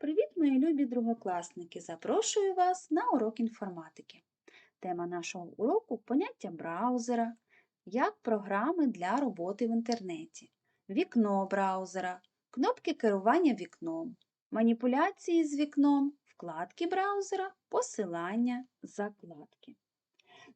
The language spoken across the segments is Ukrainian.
Привіт, мої любі другокласники! Запрошую вас на урок інформатики. Тема нашого уроку поняття браузера, як програми для роботи в інтернеті, вікно браузера, кнопки керування вікном, маніпуляції з вікном, вкладки браузера, посилання, закладки.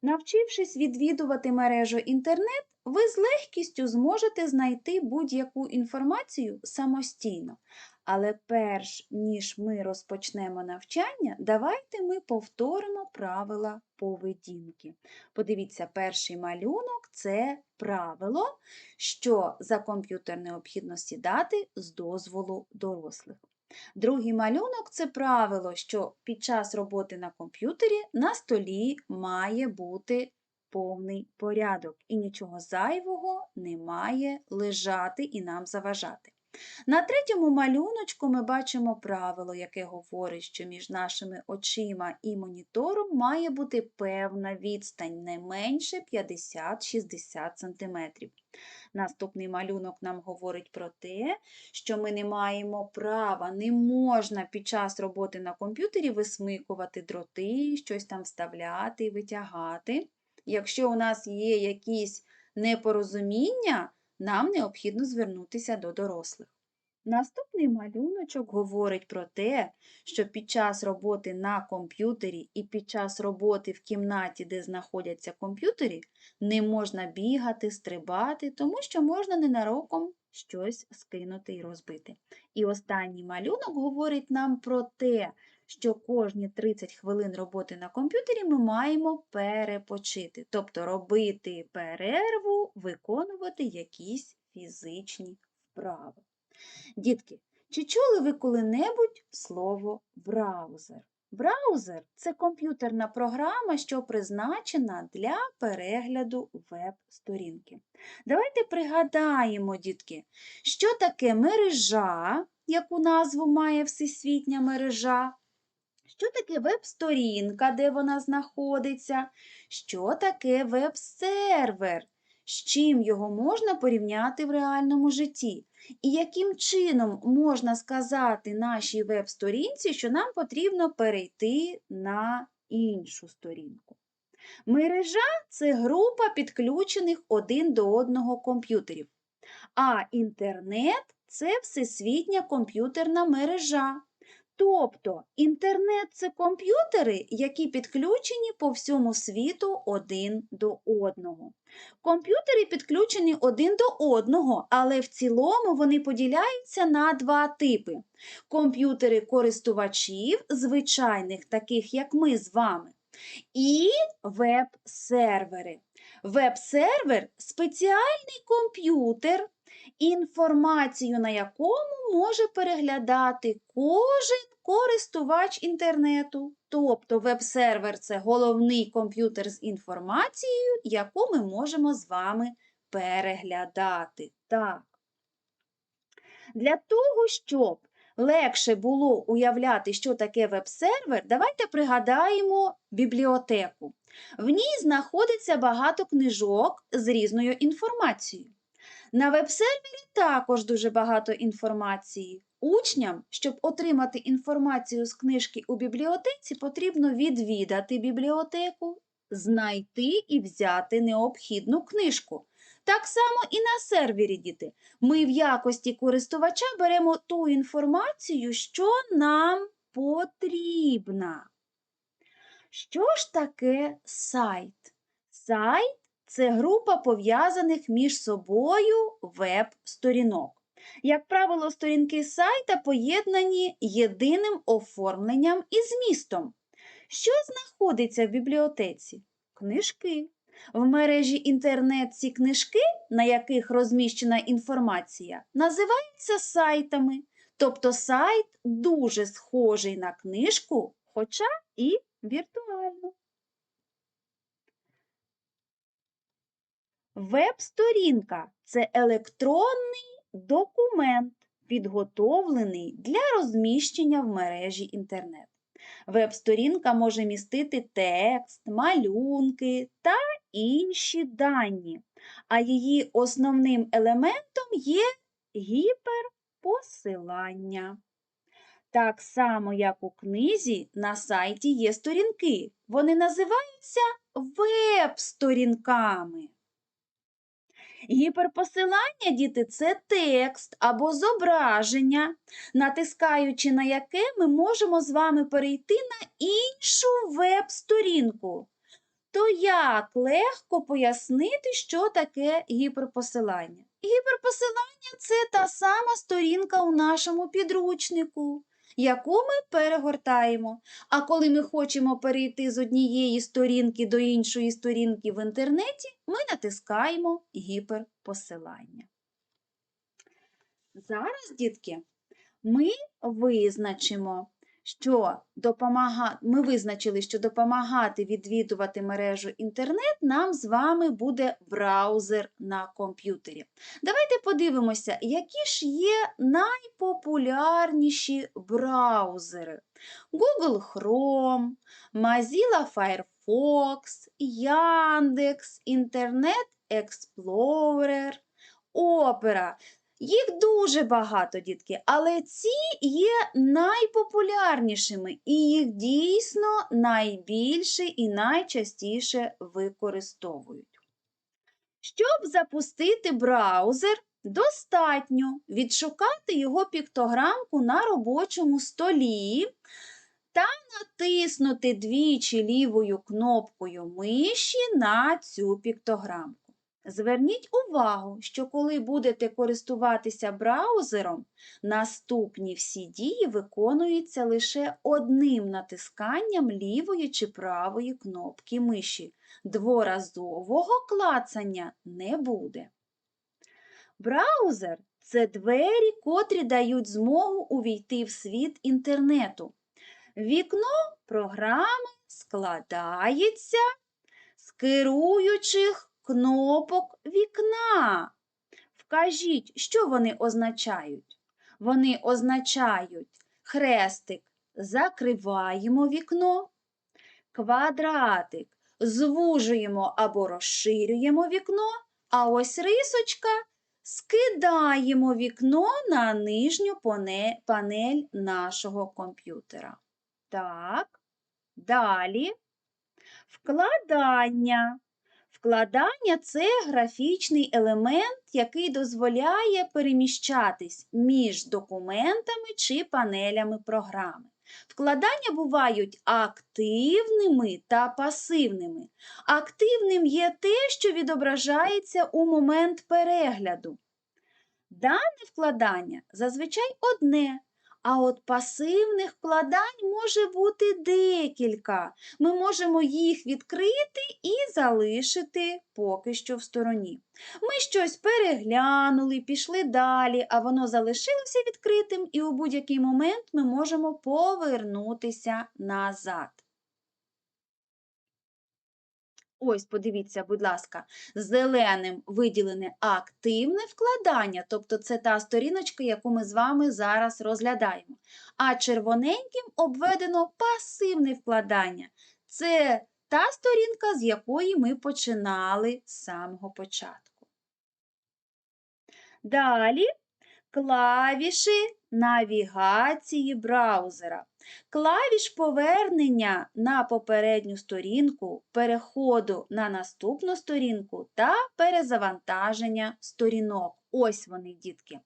Навчившись відвідувати мережу інтернет, ви з легкістю зможете знайти будь-яку інформацію самостійно. Але перш ніж ми розпочнемо навчання, давайте ми повторимо правила поведінки. Подивіться, перший малюнок це правило, що за комп'ютер необхідно сідати з дозволу дорослих. Другий малюнок це правило, що під час роботи на комп'ютері на столі має бути повний порядок і нічого зайвого не має лежати і нам заважати. На третьому малюночку ми бачимо правило, яке говорить, що між нашими очима і монітором має бути певна відстань не менше 50-60 см. Наступний малюнок нам говорить про те, що ми не маємо права, не можна під час роботи на комп'ютері висмикувати дроти, щось там вставляти і витягати. Якщо у нас є якісь непорозуміння, нам необхідно звернутися до дорослих. Наступний малюночок говорить про те, що під час роботи на комп'ютері і під час роботи в кімнаті, де знаходяться комп'ютери, не можна бігати, стрибати, тому що можна ненароком щось скинути і розбити. І останній малюнок говорить нам про те, що кожні 30 хвилин роботи на комп'ютері ми маємо перепочити, тобто робити перерву, виконувати якісь фізичні вправи. Дітки, чи чули ви коли-небудь слово браузер? Браузер це комп'ютерна програма, що призначена для перегляду веб-сторінки. Давайте пригадаємо, дітки, що таке мережа, яку назву має всесвітня мережа, що таке веб-сторінка, де вона знаходиться, що таке веб-сервер, з чим його можна порівняти в реальному житті. І яким чином можна сказати нашій веб-сторінці, що нам потрібно перейти на іншу сторінку? Мережа це група підключених один до одного комп'ютерів, а інтернет це всесвітня комп'ютерна мережа. Тобто інтернет це комп'ютери, які підключені по всьому світу один до одного. Комп'ютери підключені один до одного, але в цілому вони поділяються на два типи: комп'ютери користувачів, звичайних, таких як ми з вами, і веб-сервери. Веб-сервер спеціальний комп'ютер, інформацію на якому може переглядати кожен користувач інтернету. Тобто веб-сервер це головний комп'ютер з інформацією, яку ми можемо з вами переглядати. Так. Для того, щоб легше було уявляти, що таке веб-сервер, давайте пригадаємо бібліотеку. В ній знаходиться багато книжок з різною інформацією. На веб-сервері також дуже багато інформації. Учням, щоб отримати інформацію з книжки у бібліотеці, потрібно відвідати бібліотеку, знайти і взяти необхідну книжку. Так само і на сервері, діти. Ми в якості користувача беремо ту інформацію, що нам потрібна. Що ж таке сайт? Сайт це група пов'язаних між собою веб-сторінок. Як правило, сторінки сайта поєднані єдиним оформленням і змістом. Що знаходиться в бібліотеці? Книжки. В мережі інтернет ці книжки, на яких розміщена інформація, називаються сайтами. Тобто сайт дуже схожий на книжку, хоча і віртуально. Веб-сторінка це електронний документ, підготовлений для розміщення в мережі інтернет. Веб-сторінка може містити текст, малюнки та інші дані, а її основним елементом є гіперпосилання. Так само, як у книзі, на сайті є сторінки. Вони називаються веб-сторінками. Гіперпосилання, діти, це текст або зображення, натискаючи на яке ми можемо з вами перейти на іншу веб-сторінку. То як легко пояснити, що таке гіперпосилання? Гіперпосилання це та сама сторінка у нашому підручнику, яку ми перегортаємо. А коли ми хочемо перейти з однієї сторінки до іншої сторінки в інтернеті, ми натискаємо гіперпосилання. Зараз, дітки, ми визначимо, що допомага... ми визначили, що допомагати відвідувати мережу інтернет нам з вами буде браузер на комп'ютері. Давайте подивимося, які ж є найпопулярніші браузери. Google Chrome, Mozilla Firefox, Яндекс, Internet Explorer, Opera. Їх дуже багато, дітки, але ці є найпопулярнішими, і їх дійсно найбільше і найчастіше використовують. Щоб запустити браузер, достатньо відшукати його піктограмку на робочому столі та натиснути двічі лівою кнопкою миші на цю піктограмку. Зверніть увагу, що коли будете користуватися браузером, наступні всі дії виконуються лише одним натисканням лівої чи правої кнопки миші. Дворазового клацання не буде. Браузер це двері, котрі дають змогу увійти в світ інтернету. Вікно програми складається з керуючих кнопок вікна. Вкажіть, що вони означають? Вони означають хрестик закриваємо вікно, квадратик звужуємо або розширюємо вікно, а ось рисочка скидаємо вікно на нижню панель нашого комп'ютера. Так, далі вкладання. Вкладання це графічний елемент, який дозволяє переміщатись між документами чи панелями програми. Вкладання бувають активними та пасивними. Активним є те, що відображається у момент перегляду. Дане вкладання зазвичай одне, а от пасивних вкладань може бути декілька. Ми можемо їх відкрити і залишити поки що в стороні. Ми щось переглянули, пішли далі, а воно залишилося відкритим, і у будь-який момент ми можемо повернутися назад. Ось, подивіться, будь ласка, зеленим виділене активне вкладання, тобто це та сторіночка, яку ми з вами зараз розглядаємо. А червоненьким обведено пасивне вкладання. Це та сторінка, з якої ми починали з самого початку. Далі клавіші навігації браузера. Клавіш повернення на попередню сторінку, переходу на наступну сторінку та перезавантаження сторінок. Ось вони, дітки.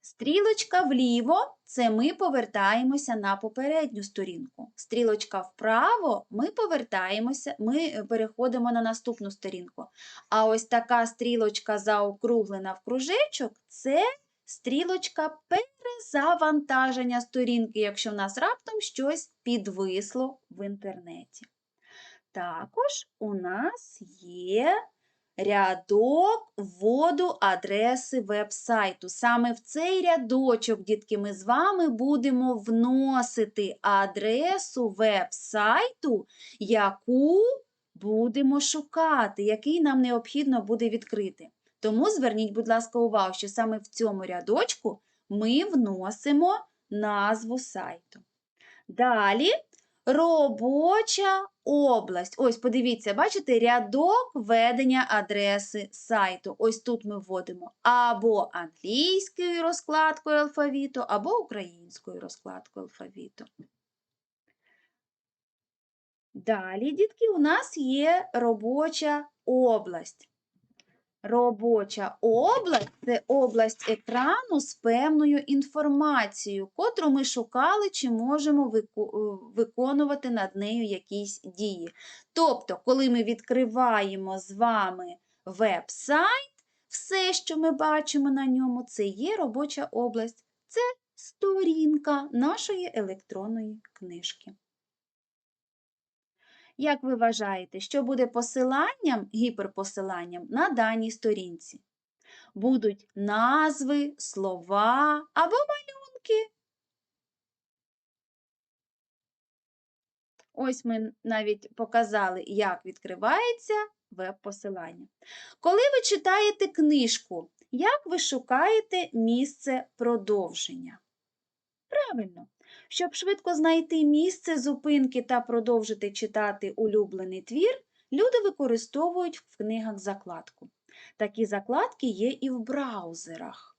Стрілочка вліво це ми повертаємося на попередню сторінку. Стрілочка вправо ми повертаємося, ми переходимо на наступну сторінку. А ось така стрілочка заокруглена в кружечок це стрілочка перезавантаження сторінки, якщо в нас раптом щось підвисло в інтернеті. Також у нас є рядок вводу адреси веб-сайту. Саме в цей рядочок, дітки, ми з вами будемо вносити адресу веб-сайту, яку будемо шукати, який нам необхідно буде відкрити. Тому зверніть, будь ласка, увагу, що саме в цьому рядочку ми вносимо назву сайту. Далі Робоча область. Ось, подивіться, бачите, рядок ведення адреси сайту. Ось тут ми вводимо або англійською розкладкою алфавіту, або українською розкладкою алфавіту. Далі, дітки, у нас є робоча область. Робоча область це область екрану з певною інформацією, котру ми шукали, чи можемо е, виконувати над нею якісь дії. Тобто, коли ми відкриваємо з вами веб-сайт, все, що ми бачимо на ньому, це є робоча область. Це сторінка нашої електронної книжки. Як ви вважаєте, що буде посиланням, гіперпосиланням на даній сторінці? Будуть назви, слова або малюнки. Ось ми навіть показали, як відкривається веб-посилання. Коли ви читаєте книжку, як ви шукаєте місце продовження? Правильно. Щоб швидко знайти місце зупинки та продовжити читати улюблений твір, люди використовують в книгах закладку. Такі закладки є і в браузерах.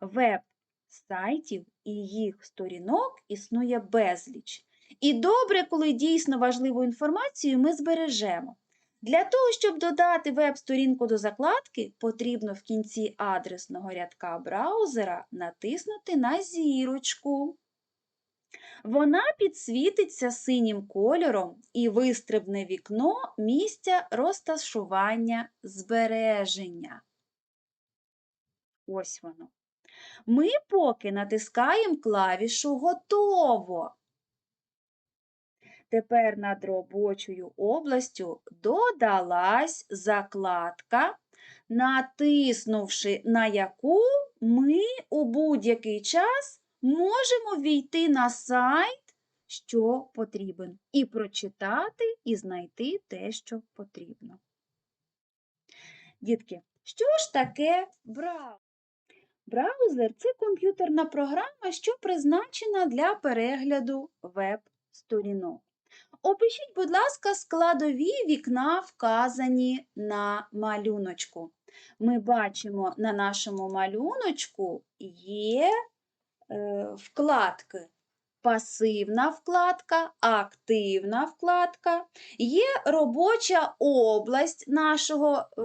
Веб-сайтів і їх сторінок існує безліч. І добре, коли дійсно важливу інформацію ми збережемо. Для того, щоб додати веб-сторінку до закладки, потрібно в кінці адресного рядка браузера натиснути на зірочку. Вона підсвітиться синім кольором і вистрибне вікно місця розташування збереження. Ось воно. Ми поки натискаємо клавішу Готово. Тепер над робочою областю додалась закладка, натиснувши на яку ми у будь-який час можемо війти на сайт, що потрібен, і прочитати, і знайти те, що потрібно. Дітки, що ж таке браузер? Браузер це комп'ютерна програма, що призначена для перегляду веб-сторінок. Опишіть, будь ласка, складові вікна, вказані на малюночку. Ми бачимо на нашому малюночку є вкладки. Пасивна вкладка, активна вкладка, є робоча область нашого е,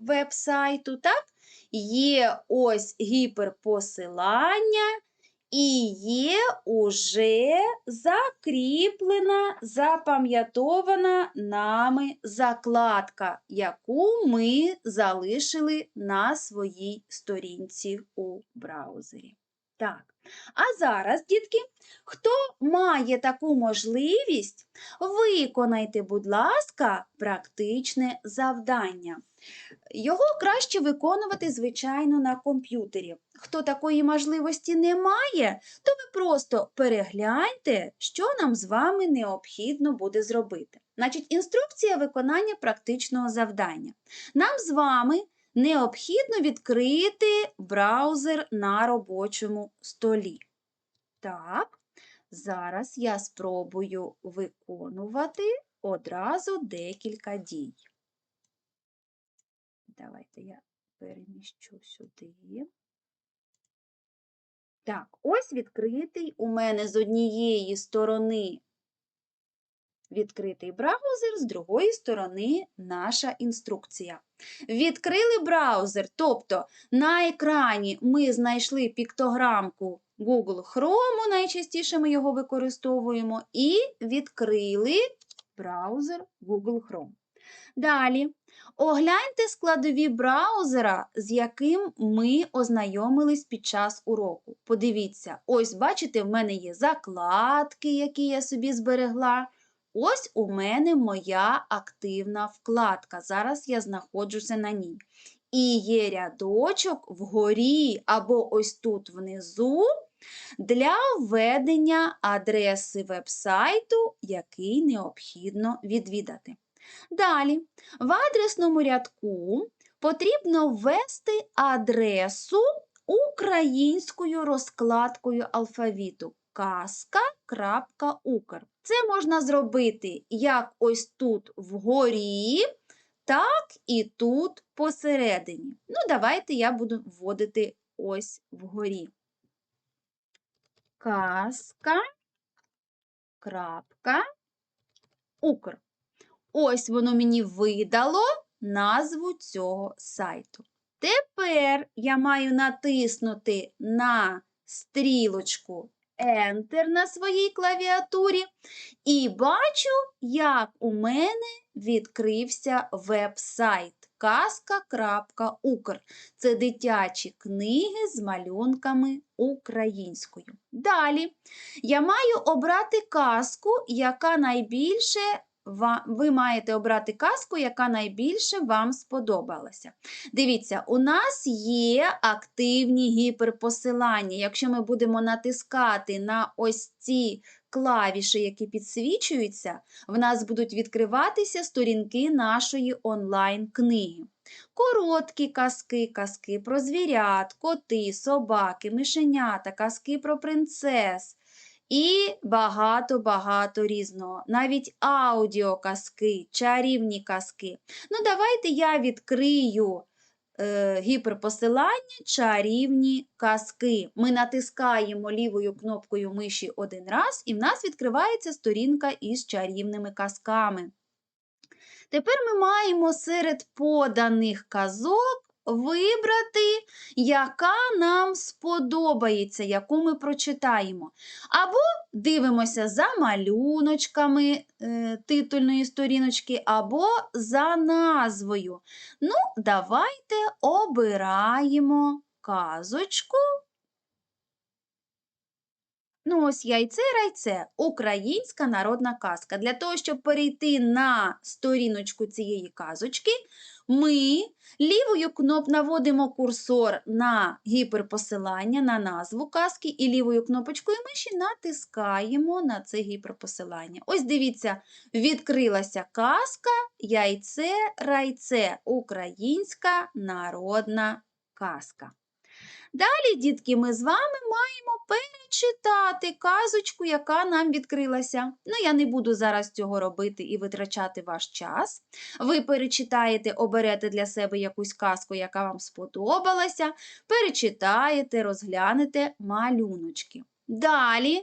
веб-сайту, так? є ось гіперпосилання і є уже закріплена, запам'ятована нами закладка, яку ми залишили на своїй сторінці у браузері. Так, а зараз, дітки, хто має таку можливість, виконайте, будь ласка, практичне завдання. Його краще виконувати, звичайно, на комп'ютері. Хто такої можливості не має, то ви просто перегляньте, що нам з вами необхідно буде зробити. Значить, інструкція виконання практичного завдання. Нам з вами необхідно відкрити браузер на робочому столі. Так, зараз я спробую виконувати одразу декілька дій. Давайте я переміщу сюди. Так, ось відкритий у мене з однієї сторони відкритий браузер, з другої сторони наша інструкція. Відкрили браузер, тобто на екрані ми знайшли піктограмку Google Chrome, найчастіше ми його використовуємо, і відкрили браузер Google Chrome. Далі огляньте складові браузера, з яким ми ознайомились під час уроку. Подивіться, ось, бачите, в мене є закладки, які я собі зберегла. Ось у мене моя активна вкладка. Зараз я знаходжуся на ній. І є рядочок вгорі або ось тут внизу для введення адреси веб-сайту, який необхідно відвідати. Далі, в адресному рядку потрібно ввести адресу українською розкладкою алфавіту казка.укр. Це можна зробити як ось тут вгорі, так і тут посередині. Ну, давайте я буду вводити ось вгорі. Казка. Укр. Ось воно мені видало назву цього сайту. Тепер я маю натиснути на стрілочку Enter на своїй клавіатурі і бачу, як у мене відкрився веб-сайт казка.укр. Це дитячі книги з малюнками українською. Далі я маю обрати казку, яка найбільше ви маєте обрати казку, яка найбільше вам сподобалася. Дивіться, у нас є активні гіперпосилання. Якщо ми будемо натискати на ось ці клавіші, які підсвічуються, в нас будуть відкриватися сторінки нашої онлайн-книги. Короткі казки, казки про звірят, коти, собаки, мишенята, казки про принцес. І багато-багато різного. Навіть аудіоказки, чарівні казки. Ну, давайте я відкрию е, гіперпосилання чарівні казки. Ми натискаємо лівою кнопкою миші один раз, і в нас відкривається сторінка із чарівними казками. Тепер ми маємо серед поданих казок вибрати, яка нам сподобається, яку ми прочитаємо. Або дивимося за малюночками е, титульної сторіночки, або за назвою. Ну, давайте обираємо казочку. Ну, ось яйце райце українська народна казка. Для того, щоб перейти на сторіночку цієї казочки, ми лівою кноп наводимо курсор на гіперпосилання, на назву казки, і лівою кнопочкою миші натискаємо на це гіперпосилання. Ось дивіться, відкрилася казка Яйце райце українська народна казка. Далі, дітки, ми з вами маємо перечитати казочку, яка нам відкрилася. Ну, я не буду зараз цього робити і витрачати ваш час. Ви перечитаєте, оберете для себе якусь казку, яка вам сподобалася, перечитаєте, розглянете малюночки. Далі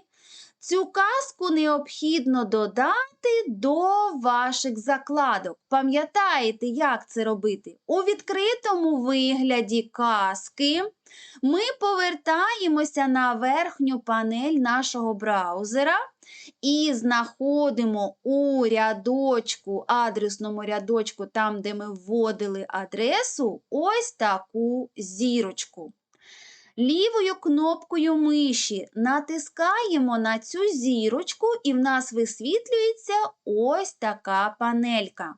цю казку необхідно додати до ваших закладок. Пам'ятаєте, як це робити? У відкритому вигляді казки ми повертаємося на верхню панель нашого браузера і знаходимо у рядочку, адресному рядочку, там, де ми вводили адресу, ось таку зірочку. Лівою кнопкою миші натискаємо на цю зірочку, і в нас висвітлюється ось така панелька.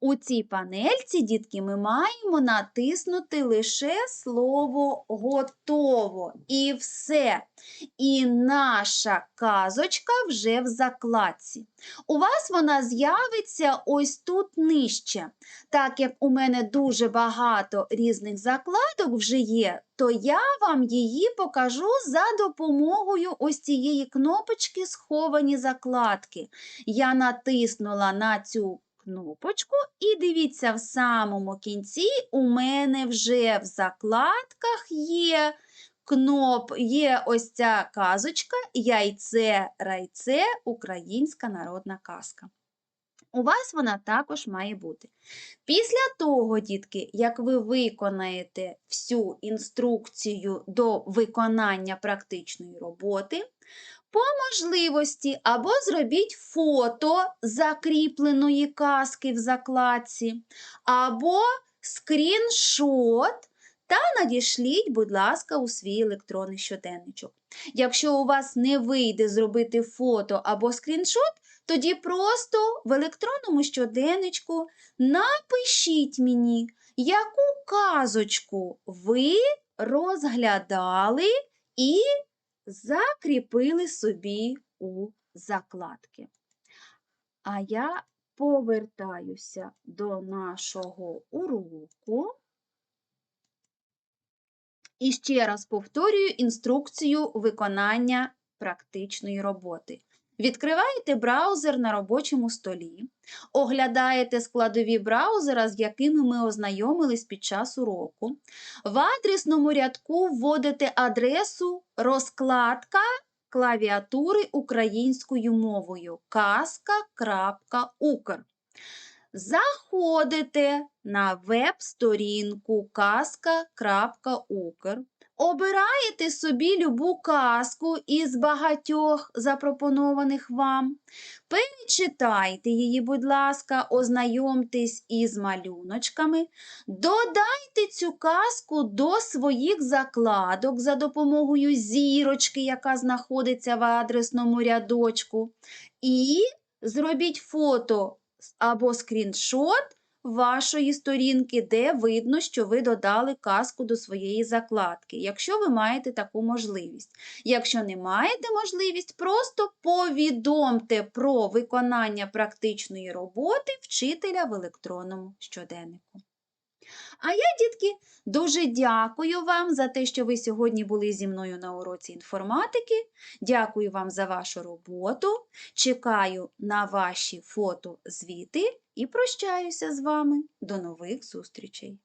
У цій панельці, дітки, ми маємо натиснути лише слово готово. І все. І наша казочка вже в закладці. У вас вона з'явиться ось тут нижче. Так як у мене дуже багато різних закладок вже є, то я вам її покажу за допомогою ось цієї кнопочки Сховані закладки. Я натиснула на цю кнопочку, і дивіться, в самому кінці у мене вже в закладках є кноп, є ось ця казочка Яйце райце Українська народна казка. У вас вона також має бути. Після того, дітки, як ви виконаєте всю інструкцію до виконання практичної роботи, по можливості або зробіть фото закріпленої казки в закладці, або скріншот та надішліть, будь ласка, у свій електронний щоденничок. Якщо у вас не вийде зробити фото або скріншот, тоді просто в електронному щоденничку напишіть мені, яку казочку ви розглядали і закріпили собі у закладки. А я повертаюся до нашого уроку. І ще раз повторюю інструкцію виконання практичної роботи. Відкриваєте браузер на робочому столі, оглядаєте складові браузера, з якими ми ознайомились під час уроку. В адресному рядку вводите адресу розкладка клавіатури українською мовою казка.укр. Заходите на веб-сторінку казка.укр. Обираєте собі любу казку із багатьох запропонованих вам. Перечитайте її, будь ласка, ознайомтесь із малюночками. Додайте цю казку до своїх закладок за допомогою зірочки, яка знаходиться в адресному рядочку. І зробіть фото або скріншот вашої сторінки, де видно, що ви додали казку до своєї закладки, якщо ви маєте таку можливість. Якщо не маєте можливість, просто повідомте про виконання практичної роботи вчителя в електронному щоденнику. А я, дітки, дуже дякую вам за те, що ви сьогодні були зі мною на уроці інформатики. Дякую вам за вашу роботу. Чекаю на ваші фото звіти і прощаюся з вами. До нових зустрічей!